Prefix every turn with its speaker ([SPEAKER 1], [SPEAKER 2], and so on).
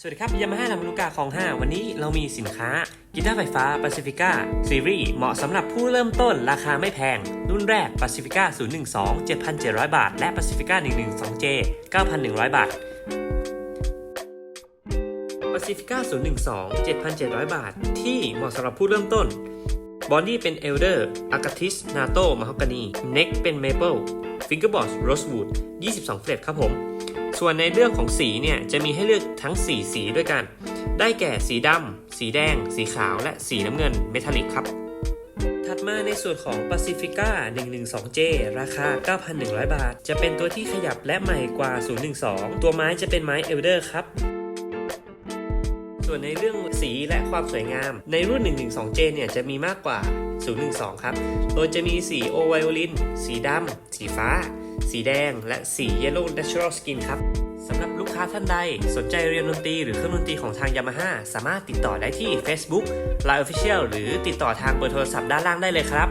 [SPEAKER 1] สวัสดีครับยามาฮ่าลำลูกกาของ 5 วันนี้เรามีสินค้ากีตาร์ไฟฟ้า Pacifica Series เหมาะสำหรับผู้เริ่มต้นราคาไม่แพง รุ่นแรก Pacifica 012 7,700 บาท และ Pacifica 112J 9,100 บาท Pacifica 012 7,700 บาท ที่เหมาะสำหรับผู้เริ่มต้น บอดี้เป็น Elder Agatis Nato Mahogany Neck เป็น Maple Fingerboard Rosewood 22เฟลตครับผม ส่วนในเรื่องของสีเนี่ยจะมีให้เลือกทั้ง 4 สีด้วยกัน ได้แก่สีดำ สีแดง สีขาว และสีน้ำเงินเมทัลลิกครับ ถัดมาในส่วนของ Pacifica 112J ราคา 9,100 บาท จะเป็นตัวที่ขยับและใหม่กว่า 012 ตัวไม้จะเป็นไม้ Elder ครับส่วนในเรื่องสีและความสวยงาม ในรุ่น 112J เนี่ยจะมีมากกว่า 012 ครับ โดยจะมีสีโอไวโอลิน สีดำ สีฟ้า สีแดง และสี Yellow Natural Skin ครับสำหรับลูกค้าท่านใด สนใจเรียนดนตรีหรือเครื่องดนตรีของทาง Yamaha สามารถติดต่อได้ที่ Facebook Line Official หรือติดต่อทางเบอร์โทรศัพท์ด้านล่างได้เลยครับ